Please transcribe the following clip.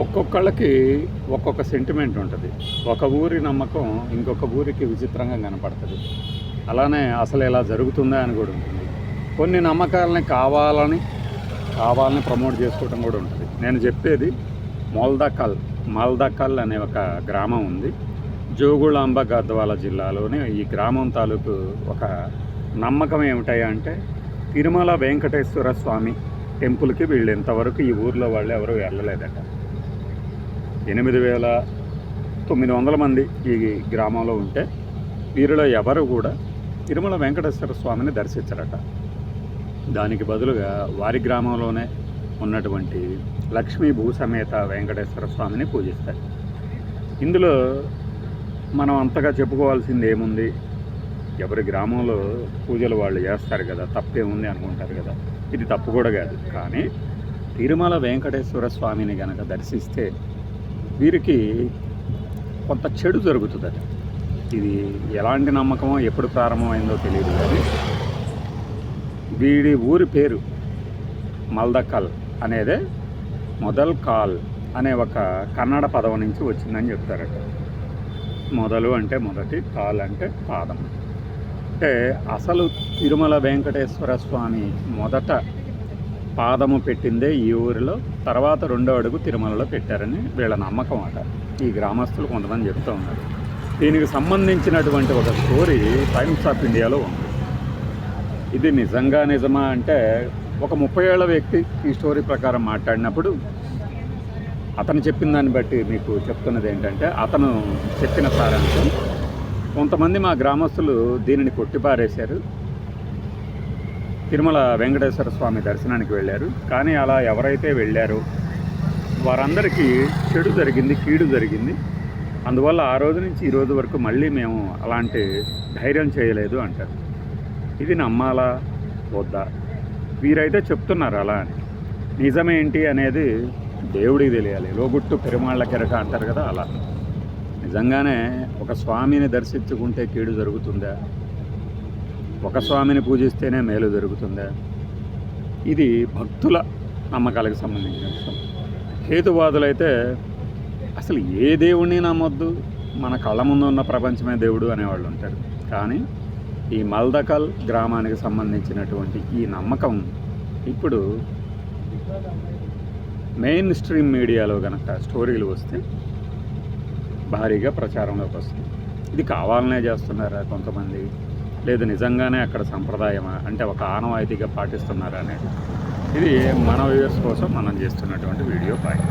ఒక్కొక్కళ్ళకి ఒక్కొక్క సెంటిమెంట్ ఉంటుంది. ఒక ఊరి నమ్మకం ఇంకొక ఊరికి విచిత్రంగా కనపడుతుంది. అలానే అసలు ఇలా జరుగుతుందా అని కూడా ఉంటుంది. కొన్ని నమ్మకాలని కావాలని కావాలని ప్రమోట్ చేసుకోవడం కూడా ఉంటుంది. నేను చెప్పేది మొల్దకల్ మాల్దాకల్ అనే ఒక గ్రామం ఉంది. జోగుళాంబ గద్వాల జిల్లాలోని ఈ గ్రామం తాలూకు ఒక నమ్మకం ఏమిటాయి అంటే తిరుమల వెంకటేశ్వర స్వామి టెంపుల్కి వీళ్ళు ఇంతవరకు ఈ ఊర్లో వాళ్ళు ఎవరు వెళ్ళలేదట. ఎనిమిది వేల తొమ్మిది వందల మంది ఈ గ్రామంలో ఉంటే వీరిలో ఎవరు కూడా తిరుమల వెంకటేశ్వర స్వామిని దర్శించరట. దానికి బదులుగా వారి గ్రామంలోనే ఉన్నటువంటి లక్ష్మీ భూసమేత వెంకటేశ్వర స్వామిని పూజిస్తారు. ఇందులో మనం అంతగా చెప్పుకోవాల్సింది ఏముంది? ఎవరి గ్రామంలో పూజలు వాళ్ళు చేస్తారు కదా తప్పేముంది అనుకుంటారు కదా. ఇది తప్పు కూడా కాదు. కానీ తిరుమల వెంకటేశ్వర స్వామిని గనక దర్శిస్తే వీరికి కొంత చెడు జరుగుతుందట. ఇది ఎలాంటి నమ్మకమో ఎప్పుడు ప్రారంభమైందో తెలియదు కానీ వీడి ఊరి పేరు మల్దకల్ అనేదే మొదల్ కాల్ అనే ఒక కన్నడ పదం నుంచి వచ్చిందని చెప్తారట. మొదలు అంటే మొదటి కాల్ అంటే పాదం. అంటే అసలు తిరుమల వెంకటేశ్వర స్వామి మొదట పాదము పెట్టిందే ఈ ఊరిలో తర్వాత రెండో అడుగు తిరుమలలో పెట్టారని వీళ్ళ నమ్మకం అట. ఈ గ్రామస్తులు కొంతమంది చెప్తూ ఉన్నారు. దీనికి సంబంధించినటువంటి ఒక స్టోరీ టైమ్స్ ఆఫ్ ఇండియాలో ఉంది. ఇది నిజంగా నిజమా అంటే ఒక ముప్పై ఏళ్ళ వ్యక్తి ఈ స్టోరీ ప్రకారం మాట్లాడినప్పుడు అతను చెప్పిన దాన్ని బట్టి మీకు చెప్తున్నది ఏంటంటే అతను చెప్పిన సారాంశం కొంతమంది మా గ్రామస్తులు దీనిని కొట్టిపారేశారు. తిరుమల వెంకటేశ్వర స్వామి దర్శనానికి వెళ్ళారు. కానీ అలా ఎవరైతే వెళ్ళారో వారందరికీ చెడు జరిగింది కీడు జరిగింది. అందువల్ల ఆ రోజు నుంచి ఈ రోజు వరకు మళ్ళీ మేము అలాంటి ధైర్యం చేయలేదు అంటారు. ఇది నమ్మాలా? వద్దా? వీరైతే చెప్తున్నారు అలా అని. నిజమేంటి అనేది దేవుడికి తెలియాలి. లోగుట్టు పెరుమాళ్ళ కెరక అంటారు కదా అలా. నిజంగానే ఒక స్వామిని దర్శించుకుంటే కీడు జరుగుతుందా? ఒక స్వామిని పూజిస్తేనే మేలు జరుగుతుందా? ఇది భక్తుల నమ్మకాలకు సంబంధించిన విషయం. హేతువాదులైతే అసలు ఏ దేవుణ్ణి నమ్మొద్దు? మన కళ్ళ ముందు ఉన్న ప్రపంచమే దేవుడు అనేవాళ్ళు ఉంటారు. కానీ ఈ మల్దకల్ గ్రామానికి సంబంధించినటువంటి ఈ నమ్మకం ఇప్పుడు మెయిన్ స్ట్రీమ్ మీడియాలో కనుక స్టోరీలు వస్తే భారీగా ప్రచారంలోకి వస్తుంది. ఇది కావాలనే చేస్తున్నారా కొంతమంది? లేదు నిజంగానే అక్కడ సంప్రదాయమా? అంటే ఒక ఆనవాయితీగా పాటిస్తున్నారా అనేది. ఇది మన వ్యూవర్స్ కోసం మనం చేస్తున్నటువంటి వీడియో పాయింట్.